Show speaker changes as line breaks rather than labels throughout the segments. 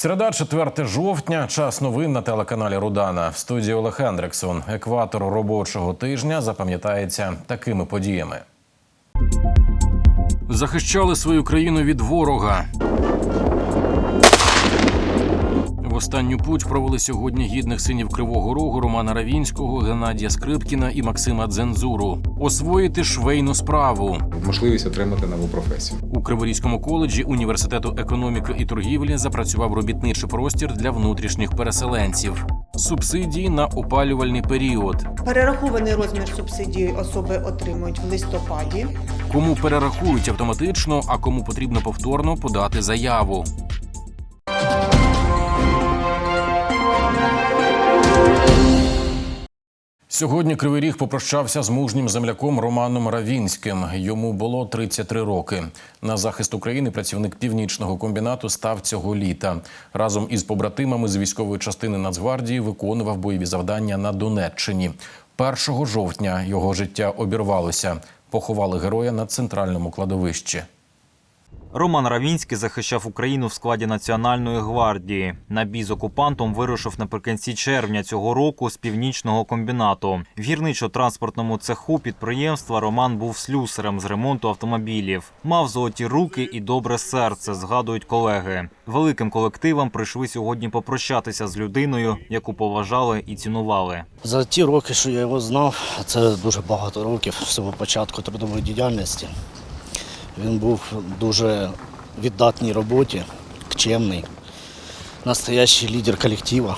Середа, 4 жовтня, час новин на телеканалі Рудана. В студії Олег Хендриксон. Екватор робочого тижня запам'ятається такими подіями. Захищали свою країну від ворога. Останню путь провели сьогодні гідних синів Кривого Рогу Романа Равінського, Геннадія Скрипкіна і Максима Дзензуру. Освоїти швейну справу.
можливість отримати нову професію.
У Криворізькому коледжі університету економіки і торгівлі запрацював робітничий простір для внутрішніх переселенців. Субсидії на опалювальний період.
Перерахований розмір субсидії особи отримують в листопаді.
Кому перерахують автоматично, а кому потрібно повторно подати заяву. Сьогодні Кривий Ріг попрощався з мужнім земляком Романом Равінським. Йому було 33 роки. На захист України працівник північного комбінату став цього літа. Разом із побратимами з військової частини Нацгвардії виконував бойові завдання на Донеччині. 1 жовтня його життя обірвалося. Поховали героя на центральному кладовищі.
Роман Равінський захищав Україну в складі Національної гвардії. На бій з окупантом вирушив наприкінці червня цього року з північного комбінату. В гірничо-транспортному цеху підприємства Роман був слюсарем з ремонту автомобілів. Мав золоті руки і добре серце, згадують колеги. Великим колективам прийшли сьогодні попрощатися з людиною, яку поважали і цінували.
За ті роки, що я його знав, це дуже багато років з початку трудової діяльності. Він був дуже віддатній роботі, чемний, настоящий лідер колективу.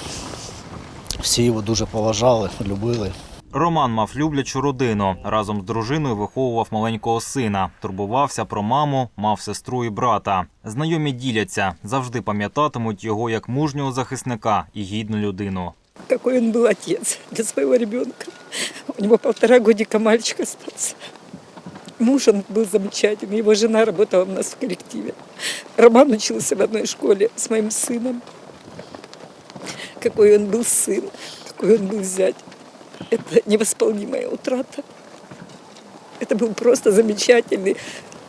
Всі його дуже поважали, любили.
Роман мав люблячу родину. Разом з дружиною виховував маленького сина, турбувався про маму, мав сестру і брата. Знайомі діляться, завжди пам'ятатимуть його як мужнього захисника і гідну людину.
какой он был отец для своего ребенка. У него полтора годика мальчик остался Муж он был замечательный, его жена работала у нас в коллективе. Роман учился в одной школе с моим сыном. Какой он был сын, какой он был зять. Это невосполнимая утрата. Это был просто замечательный,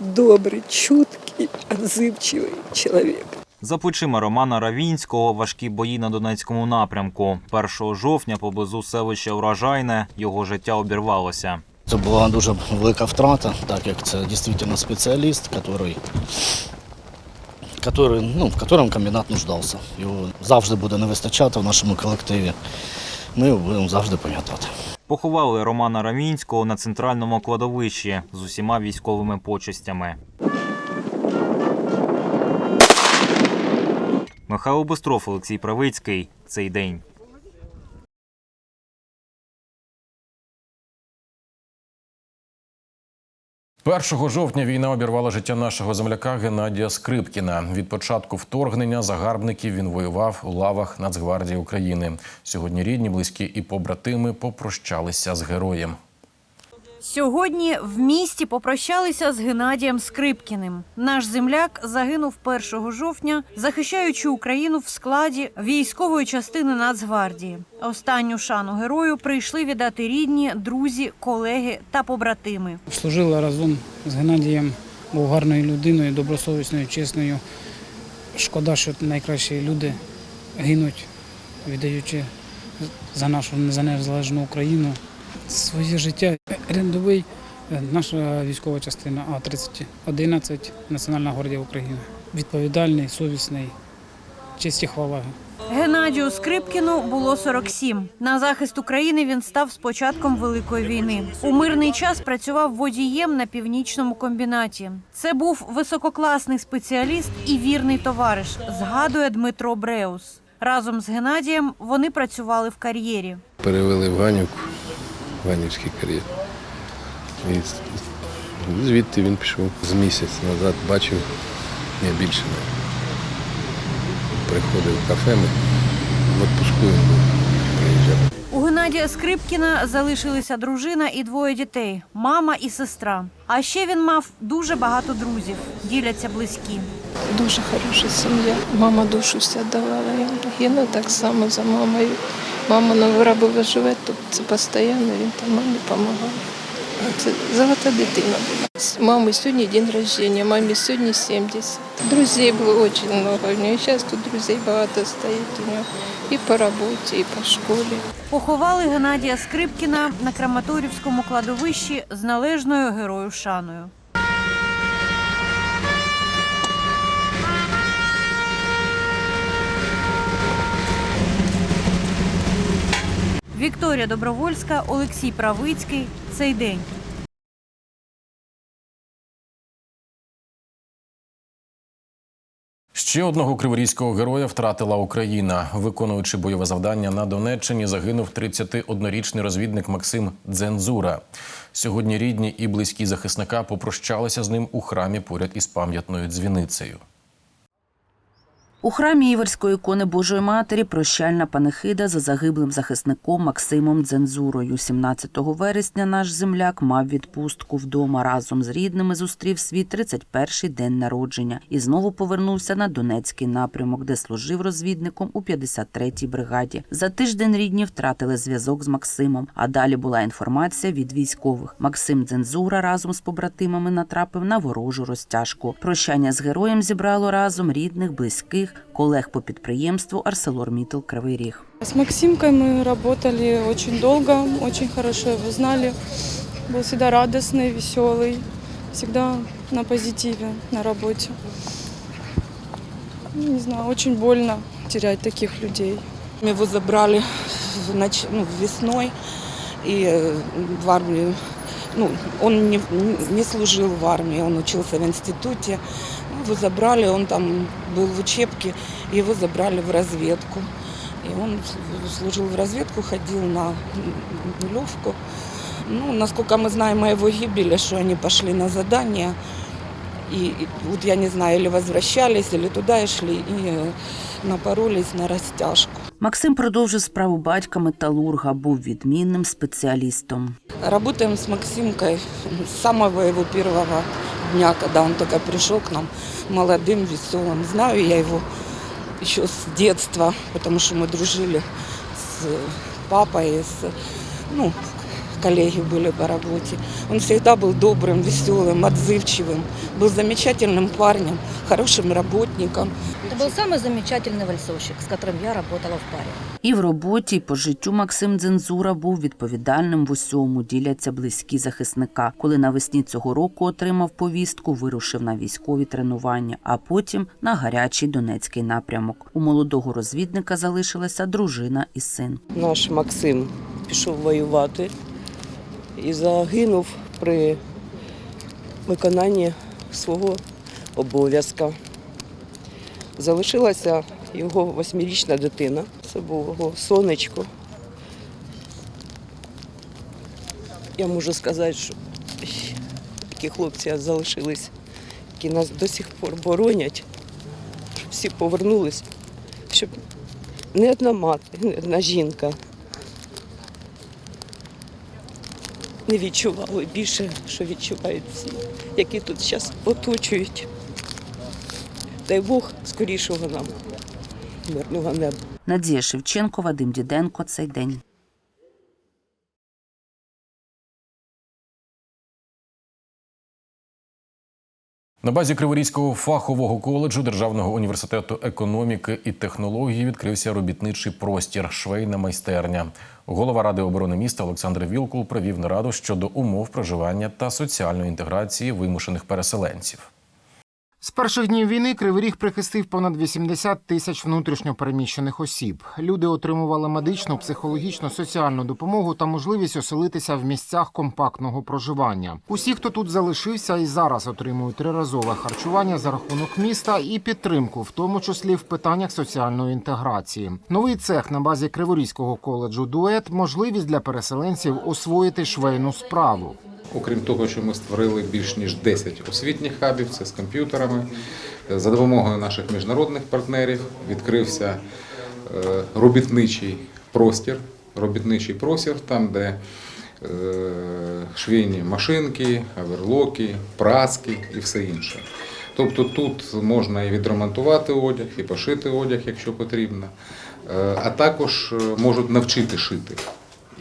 добрый, чуткий, отзывчивый человек.
За плечима Романа Равінського важкі бої на Донецькому напрямку. 1 жовтня поблизу селища Урожайне його життя обірвалося.
Це була дуже велика втрата, так як це дійсно спеціаліст, який, який, ну, в якому комбінат нуждався. Його завжди буде не вистачати в нашому колективі. Ми його будемо завжди пам'ятати.
Поховали Романа Равінського на центральному кладовищі з усіма військовими почестями. Михайло Бистров, Олексій Правицький. Цей день.
1 жовтня війна обірвала життя нашого земляка Геннадія Скрипкіна. Від початку вторгнення загарбників він воював у лавах Нацгвардії України. Сьогодні рідні, близькі і побратими попрощалися з героєм.
Сьогодні в місті попрощалися з Геннадієм Скрипкіним. Наш земляк загинув 1 жовтня, захищаючи Україну в складі військової частини Нацгвардії. Останню шану герою прийшли віддати рідні, друзі, колеги та побратими.
Служила разом з Геннадієм, був гарною людиною, добросовісною, чесною. Шкода, що найкращі люди гинуть, віддаючи за нашу незалежну Україну своє життя. Рядовий е, наша військова частина А-3011 Національна гвардія України. Відповідальний, совісний, честь і хвала.
Геннадію Скрипкіну було 47. На захист України він став з початком Великої війни. У мирний час працював водієм на північному комбінаті. Це був висококласний спеціаліст і вірний товариш, згадує Дмитро Бреус. Разом з Геннадієм вони працювали в кар'єрі.
перевели в Ганівку, в Ганівський кар'єр. І звідти він пішов з місяць назад, бачив, ні, більше не. Приходив в кафе, ми в відпуску він був, приїжджав.
У Геннадія Скрипкіна залишилися дружина і двоє дітей мама і сестра. А ще він мав дуже багато друзів. Діляться близькі.
Дуже хороша сім'я. Мама душу вся давала. Гіна так само за мамою. Мама на Воробова живе тут. Це постійно, він там мамі допомагав. Це золота дитина була. Мами сьогодні день рождения, мамі сьогодні 70. Друзей було дуже багато у нього. Зараз тут друзей багато стоїть у нього. І по роботі, і по школі.
Поховали Геннадія Скрипкіна на Краматорівському кладовищі з належною герою шаною. Вікторія Добровольська, Олексій Правицький. Цей день.
Ще одного криворізького героя втратила Україна. Виконуючи бойове завдання на Донеччині, загинув 31-річний розвідник Максим Дзензура. Сьогодні рідні і близькі захисника попрощалися з ним у храмі поряд із пам'ятною дзвіницею.
У храмі Іверської ікони Божої Матері прощальна панихида за загиблим захисником Максимом Дзензурою. 17 вересня наш земляк мав відпустку вдома. Разом з рідними зустрів свій 31-й день народження і знову повернувся на Донецький напрямок, де служив розвідником у 53-й бригаді. За тиждень рідні втратили зв'язок з Максимом. А далі була інформація від військових. Максим Дзензура разом з побратимами натрапив на ворожу розтяжку. Прощання з героєм зібрало разом рідних, близьких, колег по підприємству ArcelorMittal Кривий Ріг.
С Максимкой мы работали очень долго, очень хорошо его знали. Был всегда радостный, веселый, всегда на позитиве на работе. Ну, Не знаю, очень больно терять таких людей.
Его забрали в ноч... ну, весной и э, в армию. Ну, он не, не служил в армии, он учился в институте. Его забрали, он там был в учебке, его забрали в разведку. И он служил в разведку, ходил на нулевку. Ну, насколько мы знаем о его гибели, что они пошли на задание. И, и вот я не знаю, или возвращались, или туда шли, и э, напоролись на растяжку.
Максим продовжив справу батька металурга, був відмінним спеціалістом.
Работаем с Максимкой с самого его первого дня, когда он только пришел к нам молодым, веселым. Знаю я его еще с детства, потому что мы дружили с папой, с, ну, коллеги были по работе. Он всегда был добрым, веселым, отзывчивым, был замечательным парнем, хорошим работником.
Это был самый замечательный вальсовщик, с которым я работала в паре.
І в роботі, і по життю Максим Дзензура був відповідальним в усьому, діляться близькі захисника. Коли навесні цього року отримав повістку, вирушив на військові тренування, а потім на гарячий Донецький напрямок. У молодого розвідника залишилася дружина і син.
Наш Максим пішов воювати і загинув при виконанні свого обов'язка. Залишилася його восьмирічна дитина. Це його сонечко. Я можу сказати, що такі хлопці залишились, які нас до сих пор боронять, щоб всі повернулись, щоб не одна мати, не одна жінка не відчували більше, що відчувають всі, які тут зараз оточують. Дай Бог скорішого нам мирного неба.
Надія Шевченко, Вадим Діденко. Цей день.
На базі Криворізького фахового коледжу Державного університету економіки і технології відкрився робітничий простір швейна майстерня. Голова ради оборони міста Олександр Вілкул провів нараду щодо умов проживання та соціальної інтеграції вимушених переселенців.
З перших днів війни Кривий Ріг прихистив понад 80 тисяч внутрішньо переміщених осіб. Люди отримували медичну, психологічну, соціальну допомогу та можливість оселитися в місцях компактного проживання. Усі, хто тут залишився, і зараз отримують триразове харчування за рахунок міста і підтримку, в тому числі в питаннях соціальної інтеграції. Новий цех на базі Криворізького коледжу Дует можливість для переселенців освоїти швейну справу.
Окрім того, що ми створили більш ніж 10 освітніх хабів, це з комп'ютерами. За допомогою наших міжнародних партнерів відкрився е, робітничий простір. Робітничий простір, там, де е, швейні машинки, аверлоки, праски і все інше. Тобто тут можна і відремонтувати одяг, і пошити одяг, якщо потрібно, Е, а також можуть навчити шити.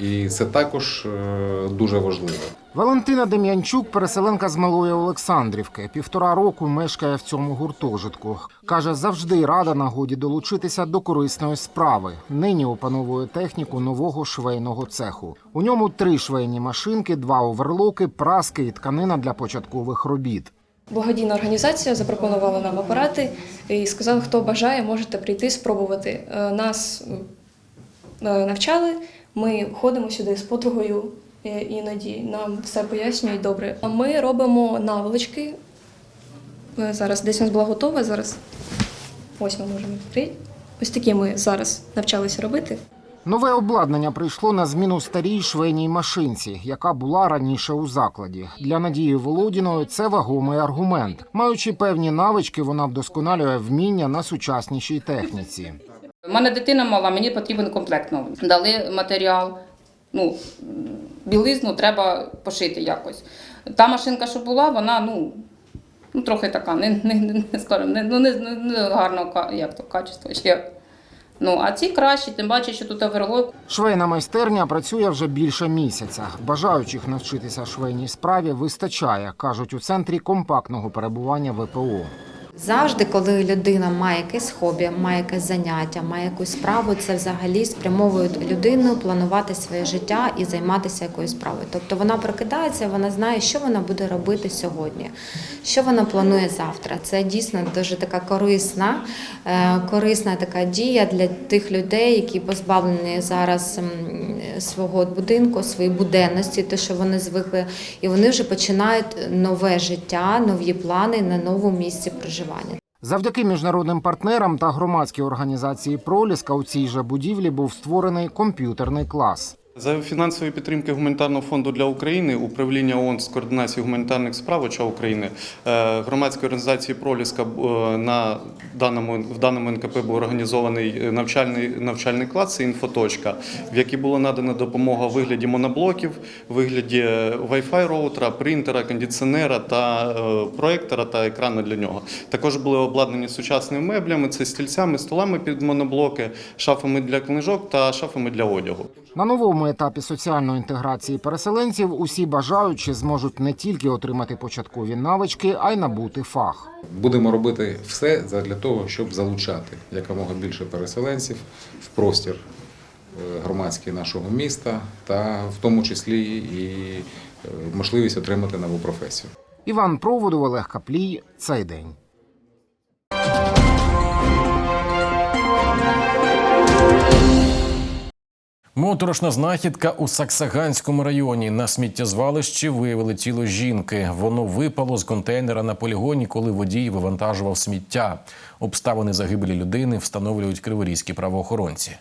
І це також е, дуже важливо.
Валентина Дем'янчук, переселенка з Малої Олександрівки, півтора року мешкає в цьому гуртожитку. Каже, завжди рада нагоді долучитися до корисної справи. Нині опановує техніку нового швейного цеху. У ньому три швейні машинки, два оверлоки, праски і тканина для початкових робіт.
Благодійна організація запропонувала нам апарати і сказали, хто бажає, можете прийти спробувати. Е, Нас е, навчали, ми ходимо сюди з подругою, е, іноді нам все пояснюють добре. А Ми робимо наволочки. Е, Зараз десь у нас була готова, зараз ось ми можемо відкрити. Ось такі ми зараз навчалися робити.
Нове обладнання прийшло на зміну старій швейній машинці, яка була раніше у закладі. Для Надії Володіної це вагомий аргумент. Маючи певні навички, вона вдосконалює вміння на сучаснішій техніці.
У мене дитина мала, мені потрібен комплект новий. Дали матеріал, ну, білизну треба пошити якось. Та машинка, що була, вона ну, ну трохи така, не, не, не, скажемо, не, ну, не, не, гарного як то, качества. Як. Ну, а ці кращі, тим паче, що тут оверлок.
Швейна майстерня працює вже більше місяця. Бажаючих навчитися швейній справі вистачає, кажуть у центрі компактного перебування ВПО.
Завжди, коли людина має якесь хобі, має якесь заняття, має якусь справу, це взагалі спрямовує людину планувати своє життя і займатися якоюсь справою. Тобто вона прокидається, вона знає, що вона буде робити сьогодні, що вона планує завтра. Це дійсно дуже така корисна, е, корисна така дія для тих людей, які позбавлені зараз свого будинку, своєї буденності, те, що вони звикли, і вони вже починають нове життя, нові плани на новому місці проживання.
Завдяки міжнародним партнерам та громадській організації Проліска у цій же будівлі був створений комп'ютерний клас.
За фінансової підтримки гуманітарного фонду для України, управління ООН з координації гуманітарних справ ОЧА України, е, громадської організації Проліска е, на даному в даному НКП був організований навчальний навчальний клас це інфоточка, в якій була надана допомога в вигляді моноблоків, в вигляді е, Wi-Fi роутера, принтера, кондиціонера та е, проектора та екрану для нього. Також були обладнані сучасними меблями, це стільцями, столами під моноблоки, шафами для книжок та шафами для одягу.
На новому етапі соціальної інтеграції переселенців усі бажаючі зможуть не тільки отримати початкові навички, а й набути фах.
Будемо робити все для того, щоб залучати якомога більше переселенців в простір е, громадський нашого міста, та в тому числі і е, можливість отримати нову професію.
Іван Проводов, Олег Каплій. Цей день.
Моторошна знахідка у Саксаганському районі. На сміттєзвалищі виявили тіло жінки. Воно випало з контейнера на полігоні, коли водій вивантажував сміття. Обставини загибелі людини встановлюють криворізькі правоохоронці.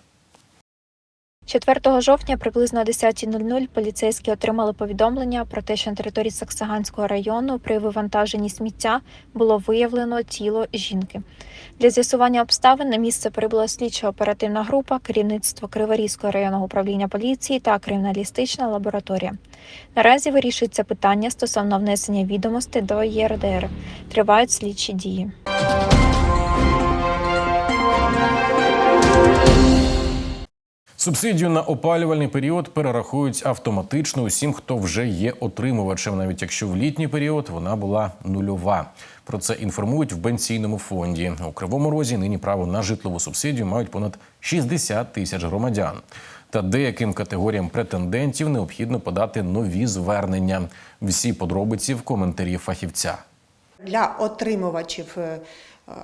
4 жовтня приблизно о 10.00 поліцейські отримали повідомлення про те, що на території Саксаганського району при вивантаженні сміття було виявлено тіло жінки. Для з'ясування обставин на місце прибула слідчо-оперативна група, керівництво Криворізького районного управління поліції та криміналістична лабораторія. Наразі вирішується питання стосовно внесення відомостей до ЄРДР. Тривають слідчі дії.
Субсидію на опалювальний період перерахують автоматично усім, хто вже є отримувачем, навіть якщо в літній період вона була нульова. Про це інформують в пенсійному фонді. У кривому розі нині право на житлову субсидію мають понад 60 тисяч громадян. Та деяким категоріям претендентів необхідно подати нові звернення. Всі подробиці в коментарі фахівця.
Для отримувачів е,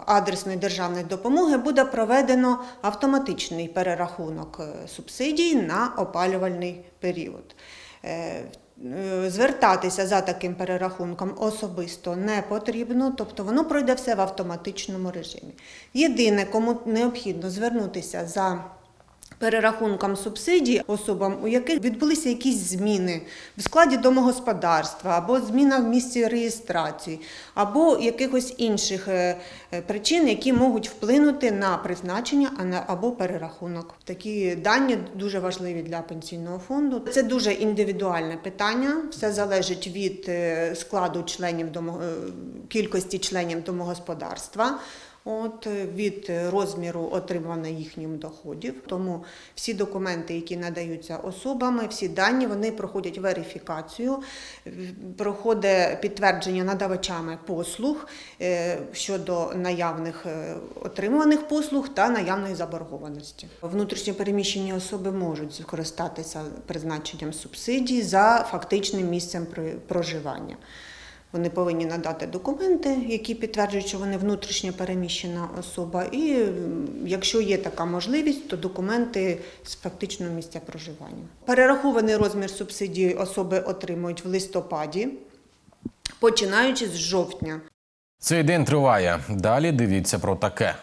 адресної державної допомоги буде проведено автоматичний перерахунок е, субсидій на опалювальний період. Е, е, Звертатися за таким перерахунком особисто не потрібно, тобто воно пройде все в автоматичному режимі. Єдине, кому необхідно звернутися за перерахунком субсидій особам, у яких відбулися якісь зміни в складі домогосподарства, або зміна в місці реєстрації, або якихось інших е, е, причин, які можуть вплинути на призначення або перерахунок. Такі дані дуже важливі для пенсійного фонду. Це дуже індивідуальне питання. Все залежить від е, складу членів кількості членів домогосподарства. От, е, від розміру отриманих їхнім доходів. Тому всі документи, які надаються особами, всі дані, вони проходять верифікацію, проходить підтвердження надавачами послуг е, щодо наявних е, отримуваних послуг та наявної заборгованості. Внутрішньопереміщені особи можуть скористатися призначенням субсидій за фактичним місцем проживання. Вони повинні надати документи, які підтверджують, що вони внутрішньо переміщена особа. І якщо є така можливість, то документи з фактичного місця проживання. Перерахований розмір субсидії особи отримують в листопаді, починаючи з жовтня.
Цей день триває. Далі дивіться про таке.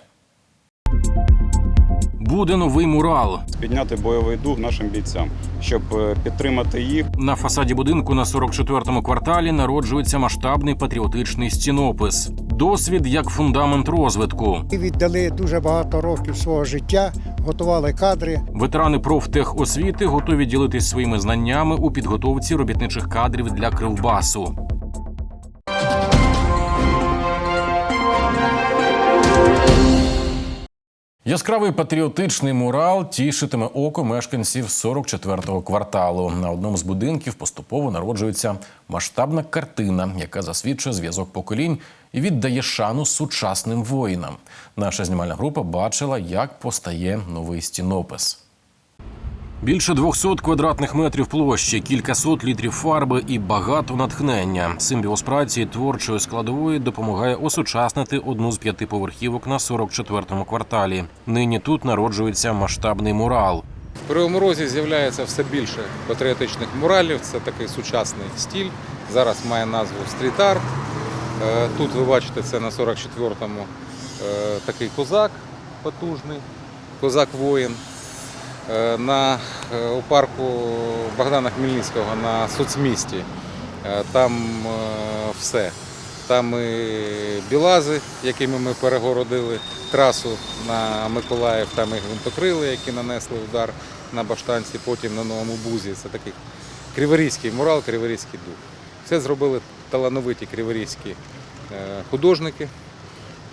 Буде новий мурал.
підняти бойовий дух нашим бійцям, щоб е, підтримати їх.
На фасаді будинку на 44-му кварталі народжується масштабний патріотичний стінопис. Досвід як фундамент розвитку.
Віддали дуже багато років свого життя, готували кадри.
Ветерани профтехосвіти готові ділитись своїми знаннями у підготовці робітничих кадрів для кривбасу. Яскравий патріотичний мурал тішитиме око мешканців 44-го кварталу. На одному з будинків поступово народжується масштабна картина, яка засвідчує зв'язок поколінь і віддає шану сучасним воїнам. Наша знімальна група бачила, як постає новий стінопис. Більше 200 квадратних метрів площі, кількасот літрів фарби і багато натхнення. Симбіоз праці творчої складової допомагає осучаснити одну з п'яти поверхівок на 44-му кварталі. Нині тут народжується масштабний мурал.
В Кривому Розі з'являється все більше патріотичних муралів. Це такий сучасний стіль. Зараз має назву стріт-арт. Е, Тут ви бачите, це на 44-му е, такий козак потужний, козак-воїн. Е, На, е, у парку Богдана Хмельницького на соцмісті. Е, Там е, все. Там і білази, якими ми перегородили трасу на Миколаїв, там і гвинтокрили, які нанесли удар на баштанці, потім на Новому Бузі. Це такий криворізький мурал, криворізький дух. Все зробили талановиті криворізькі е, художники.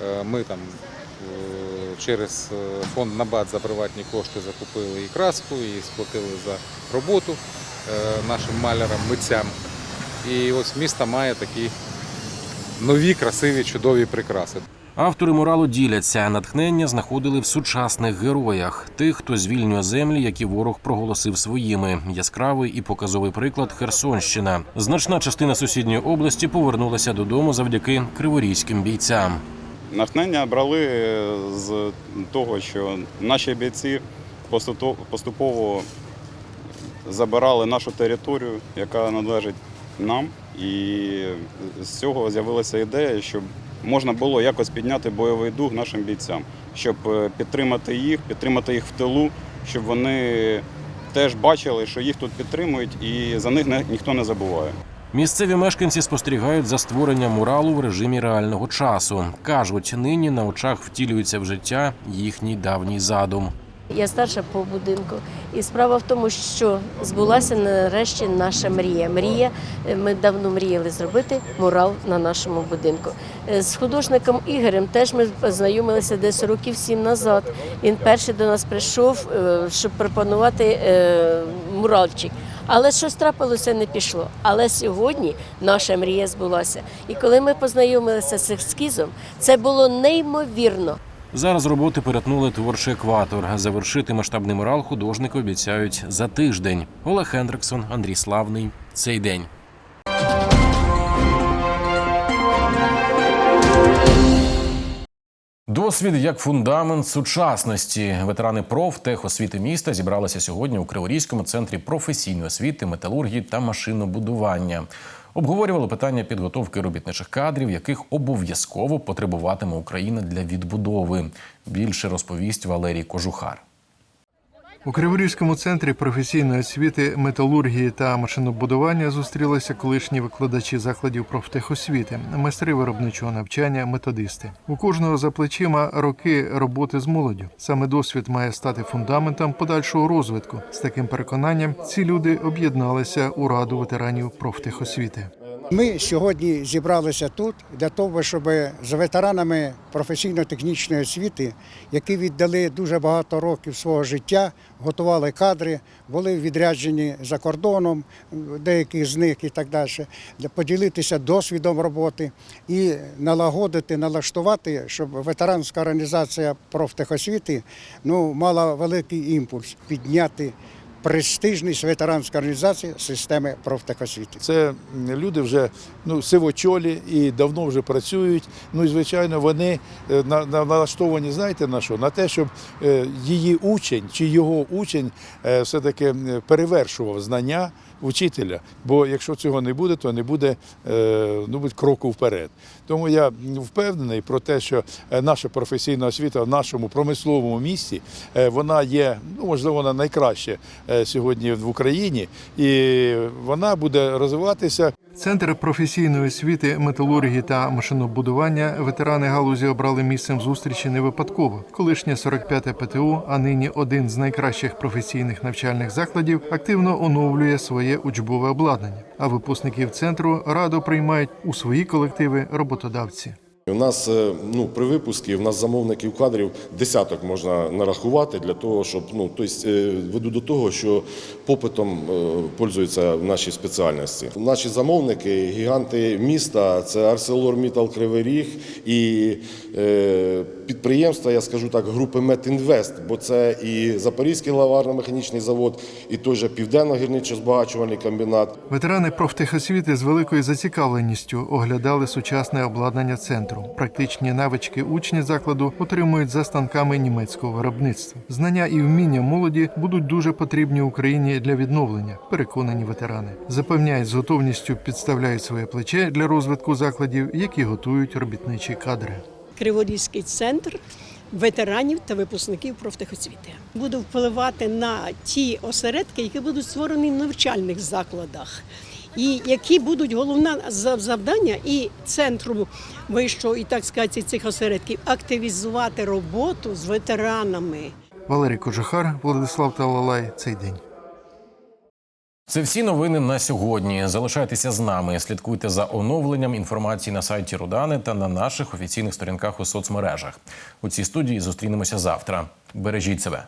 Е, Ми там е, через е, фонд Набат за приватні кошти закупили і краску, і сплатили за роботу е, нашим малярам, митцям. І ось місто має такі нові, красиві, чудові прикраси.
Автори муралу діляться. Натхнення знаходили в сучасних героях, тих, хто звільнює землі, які ворог проголосив своїми. Яскравий і показовий приклад Херсонщина. Значна частина сусідньої області повернулася додому завдяки криворізьким бійцям.
Натхнення брали з того, що наші бійці поступово забирали нашу територію, яка належить нам. І з цього з'явилася ідея, щоб можна було якось підняти бойовий дух нашим бійцям, щоб е, підтримати їх, підтримати їх в тилу, щоб вони теж бачили, що їх тут підтримують, і за них ніхто не забуває.
Місцеві мешканці спостерігають за створенням муралу в режимі реального часу. кажуть, нині на очах втілюється в життя їхній давній задум.
Я старша по будинку. І справа в тому, що збулася нарешті наша мрія. Мрія, е, ми давно мріяли зробити мурал на нашому будинку. Е, З художником Ігорем теж ми познайомилися десь років сім назад. Він перший до нас прийшов, е, щоб пропонувати муральчик. Але щось трапилося, не пішло. Але сьогодні наша мрія збулася. І коли ми познайомилися з ескізом, це було неймовірно.
Зараз роботи перетнули творчий екватор. Завершити масштабний мурал художники обіцяють за тиждень. Олег Хендриксон, Андрій Славний. Цей день. Досвід як фундамент сучасності. Ветерани профтехосвіти міста зібралися сьогодні у Криворізькому центрі професійної освіти, металургії та машинобудування. Обговорювали питання підготовки робітничих кадрів, яких обов'язково потребуватиме Україна для відбудови. Більше розповість Валерій Кожухар.
У Криворізькому центрі професійної освіти, металургії та машинобудування зустрілися колишні викладачі закладів профтехосвіти, майстри виробничого навчання, методисти. У кожного за плечима роки роботи з молоддю. Саме досвід має стати фундаментом подальшого розвитку. З таким переконанням ці люди об'єдналися у раду ветеранів профтехосвіти.
Ми сьогодні зібралися тут для того, щоб з ветеранами професійно-технічної освіти, які віддали дуже багато років свого життя, готували кадри, були відряджені за кордоном, деякі з них і так далі, поділитися досвідом роботи і налагодити, налаштувати, щоб ветеранська організація профтехосвіти ну, мала великий імпульс підняти престижність ветеранської організації системи профтехосвіти.
Це люди вже ну, сивочолі і давно вже працюють. Ну і звичайно, вони е, на, на, налаштовані, знаєте на що? На те, щоб е, її учень чи його учень е, все-таки е, перевершував знання вчителя. Бо якщо цього не буде, то не буде е, ну, будь кроку вперед. Тому я впевнений про те, що е, наша професійна освіта в нашому промисловому місті е, вона є, ну можливо, вона найкраща е, сьогодні в Україні, і вона буде розвиватися.
Центр професійної освіти, металургії та машинобудування ветерани галузі обрали місцем зустрічі не випадково. Колишнє 45-те ПТУ, а нині один з найкращих професійних навчальних закладів, активно оновлює своє учбове обладнання. А випускників центру радо приймають у свої колективи роботодавці.
У нас е, ну, при випуску в нас замовників кадрів десяток можна нарахувати для того, щоб ну тобто, е, веду до того, що попитом е, пользуються в нашій спеціальності. Наші замовники, гіганти міста, це ArcelorMittal Кривий Ріг і е, підприємства, я скажу так, групи Метінвест, бо це і Запорізький лаварно-механічний завод, і той же Південно-гірничо-збагачувальний комбінат.
Ветерани профтехосвіти з великою зацікавленістю оглядали сучасне обладнання центру. Практичні навички учні закладу отримують за станками німецького виробництва. Знання і вміння молоді будуть дуже потрібні Україні для відновлення. Переконані ветерани запевняють з готовністю підставляють своє плече для розвитку закладів, які готують робітничі кадри.
Криворізький центр ветеранів та випускників профтехосвіти. Буду впливати на ті осередки, які будуть створені в навчальних закладах. І які будуть головне за- завдання і центру вищого, і так сказати, цих осередків активізувати роботу з ветеранами.
Валерій Кожухар, Владислав Талалай. Цей день.
Це всі новини на сьогодні. Залишайтеся з нами. Слідкуйте за оновленням інформації на сайті Рудани та на наших офіційних сторінках у соцмережах. У цій студії зустрінемося завтра. Бережіть себе.